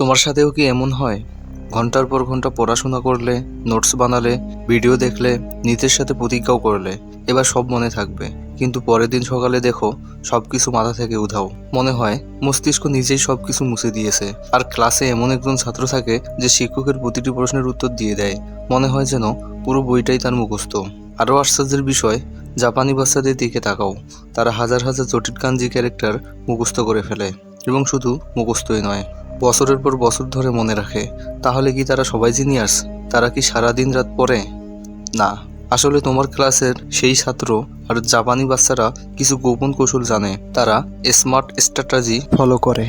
তোমার সাথেও কি এমন হয়? ঘণ্টার পর ঘণ্টা পড়াশোনা করলে নোটস বানালে ভিডিও দেখলে, নিজের সাথে প্রতিজ্ঞাও করলে, এবার সব মনে থাকবে। কিন্তু পরের দিন সকালে দেখো সব কিছু মাথা থেকে উধাও। মনে হয়, মস্তিষ্ক নিজেই সব কিছু মুছে দিয়েছে। আর ক্লাসে এমন একজন ছাত্র থাকে যে শিক্ষকের প্রতিটি প্রশ্নের উত্তর দিয়ে দেয়। মনে হয় যেন পুরো বইটাই তার মুখস্থ। আরও আশ্চর্যের বিষয়, জাপানি বাচ্চাদের দিকে তাকাও। তারা হাজার হাজার জটিল কাঞ্জি ক্যারেক্টার মুখস্থ করে ফেলে। এবং শুধু মুখস্থই নয়। বছরের পর বছর ধরে মনে রাখে, তাহলে কি তারা সবাই জিনিয়ার্স তারা কি সারা দিন রাত পড়ে? না, আসলে তোমার ক্লাসের সেই ছাত্র আর জাপানি বাচ্চারা কিছু গোপন কৌশল জানে। তারা স্মার্ট স্ট্র্যাটাজি ফলো করে,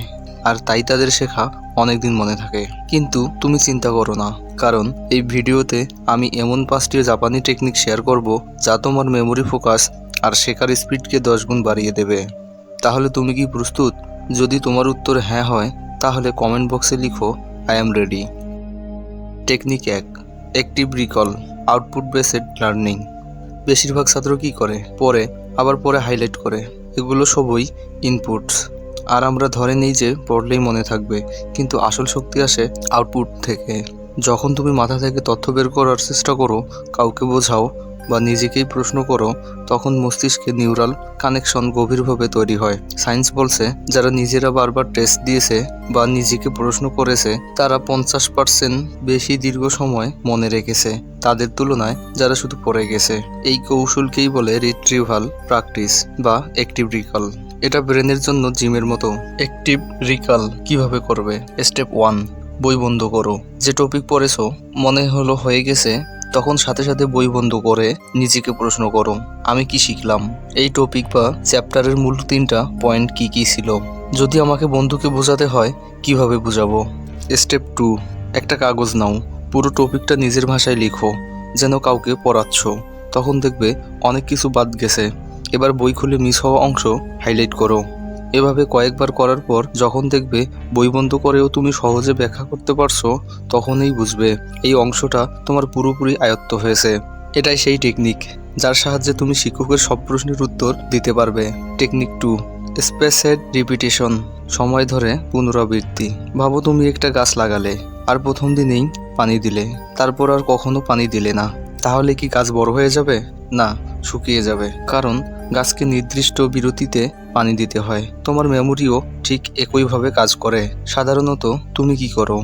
আর তাই তাদের শেখা অনেকদিন মনে থাকে। কিন্তু তুমি চিন্তা করো না, কারণ এই ভিডিওতে আমি এমন পাঁচটি জাপানি টেকনিক শেয়ার করব যা তোমার মেমোরি ফোকাস আর শেখার স্পিডকে দশ গুণ বাড়িয়ে দেবে। তাহলে তুমি কি প্রস্তুত? যদি তোমার উত্তর হ্যাঁ হয় তাহলে কমেন্ট বক্সে লিখো আই এম রেডি টেকনিক এক active recall output based learning বেশিরভাগ ছাত্র কি করে? পরে আবার পরে হাইলাইট করে। এগুলো সবই ইনপুটস আর আমরা ধরে নিই যে পড়লেই মনে থাকবে, কিন্তু আসল শক্তি আসে আউটপুট থেকে। যখন তুমি মাথা থেকে তথ্য বের করার চেষ্টা করো, কাউকে বোঝাও বা নিজেকেই প্রশ্ন করো, তখন মস্তিষ্কে নিউরাল কানেকশন গভীরভাবে তৈরি হয়। সায়েন্স বলছে, যারা নিজেরা বারবার টেস্ট দিয়েছে বা নিজেকে প্রশ্ন করেছে, তারা পঞ্চাশ পার্সেন্ট বেশি দীর্ঘ সময় মনে রেখেছে। তাদের তুলনায় যারা শুধু পড়ে গেছে। এই কৌশলকেই বলে রিট্রিভাল প্র্যাকটিস বা অ্যাক্টিভ রিকল। এটা ব্রেনের জন্য জিমের মতো। অ্যাক্টিভ রিকাল কীভাবে করবে? স্টেপ ওয়ান, বই বন্ধ করো। যে টপিক পড়েছো, মনে হলো হয়ে গেছে তখন সাথে সাথে বই বন্ধ করে নিজেকে প্রশ্ন করো আমি কি শিখলাম? এই টপিক বা চ্যাপ্টারের মূল তিনটা পয়েন্ট কি কি ছিল? যদি আমাকে বন্ধুকে বোঝাতে হয়, কীভাবে বোঝাবো? স্টেপ টু একটা কাগজ নাও, পুরো টপিকটা নিজের ভাষায় লিখো, যেন কাউকে পড়াচ্ছ। তখন দেখবে অনেক কিছু বাদ গেছে। এবার বই খুলে মিস হওয়া অংশ হাইলাইট করো। এভাবে কয়েকবার করার পর যখন দেখবে বই বন্ধ করেও তুমি সহজে ব্যাখ্যা করতে পারছ, তখনই বুঝবে এই অংশটা তোমার পুরোপুরি আয়ত্ত হয়েছে। এটাই সেই টেকনিক যার সাহায্যে তুমি শিক্ষকের সব প্রশ্নের উত্তর দিতে পারবে। টেকনিক টু স্পেসেড রিপিটেশন সময় ধরে পুনরাবৃত্তি। ভাবো তুমি একটা গাছ লাগালে, আর প্রথম দিনেই পানি দিলে, তারপর আর কখনো পানি দিলে না। তাহলে কি গাছ বড় হয়ে যাবে? না, শুকিয়ে যাবে। কারণ গাছকে নির্দিষ্ট বিরতিতে পানি দিতে হয়। তোমার মেমোরিও ঠিক একইভাবে কাজ করে। সাধারণত তুমি কি করো?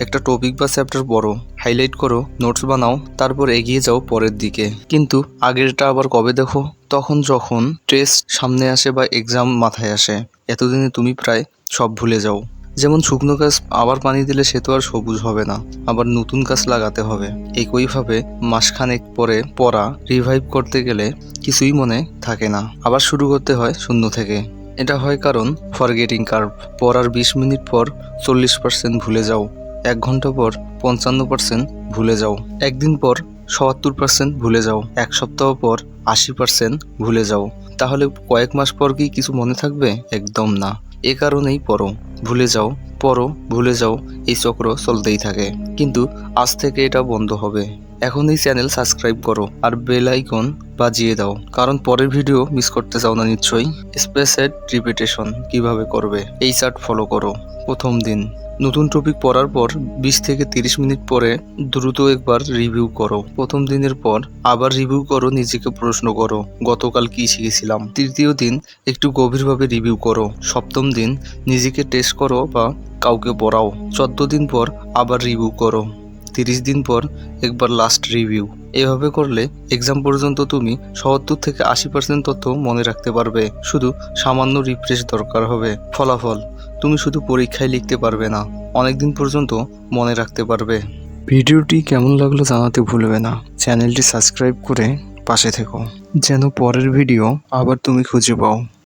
একটা টপিক বা চ্যাপ্টার পড়ো হাইলাইট করো নোটস বানাও, তারপর এগিয়ে যাও পরের দিকে। কিন্তু আগেরটা আবার কবে দেখো? তখন যখন টেস্ট সামনে আসে বা এক্সাম মাথায় আসে, এতদিনে তুমি প্রায় সব ভুলে যাও। যেমন শুকনো গাছ আবার পানি দিলে সে তো আর সবুজ হবে না, আবার নতুন গাছ লাগাতে হবে। একইভাবে মাসখানেক পরে পড়া রিভাইভ করতে গেলে কিছুই মনে থাকে না, আবার শুরু করতে হয় শূন্য থেকে। এটা হয় কারণ ফরগেটিং কার্ভ পড়ার বিশ মিনিট পর চল্লিশ পার্সেন্ট ভুলে যাও, এক ঘণ্টা পর পঞ্চান্ন পার্সেন্ট ভুলে যাও, একদিন পর সত্তর পার্সেন্ট ভুলে যাও, এক সপ্তাহ পর আশি পার্সেন্ট ভুলে যাও। তাহলে কয়েক মাস পর কি কিছু মনে থাকবে? একদম না। এ কারণেই পড়ো ভুলে যাও পড়ো ভুলে যাও, এই চক্র চলতেই থাকে। কিন্তু আজ থেকে এটা বন্ধ হবে। এখন এই চ্যানেল সাবস্ক্রাইব করো আর বেল আইকন বাজিয়ে দাও, কারণ পরের ভিডিও মিস করতে চাও না নিশ্চয়ই। স্পেস স্পেসেড রিপিটেশন কীভাবে করবে, এই চার্ট ফলো করো। প্রথম দিন। নতুন টপিক পড়ার পর বিশ থেকে তিরিশ মিনিট পরে দ্রুত একবার রিভিউ করো। প্রথম দিনের পর আবার রিভিউ করো, নিজেকে প্রশ্ন করো, গতকাল কি শিখেছিলাম। তৃতীয় দিন একটু গভীরভাবে রিভিউ করো। সপ্তম দিন নিজেকে টেস্ট করো বা কাউকে পড়াও। চোদ্দ দিন পর আবার রিভিউ করো। তিরিশ দিন পর একবার লাস্ট রিভিউ এভাবে করলে এক্সাম পর্যন্ত তুমি সত্তর থেকে আশি পার্সেন্ট তথ্য মনে রাখতে পারবে। শুধু সামান্য রিফ্রেশ দরকার হবে। ফলাফল, তুমি শুধু পরীক্ষায় লিখতে পারবে না, অনেকদিন পর্যন্ত মনে রাখতে পারবে। ভিডিওটি কেমন লাগল জানাতে ভুলবে না। চ্যানেলটি সাবস্ক্রাইব করে পাশে থেকো। যেন পরের ভিডিও আবার তুমি খুঁজে পাও।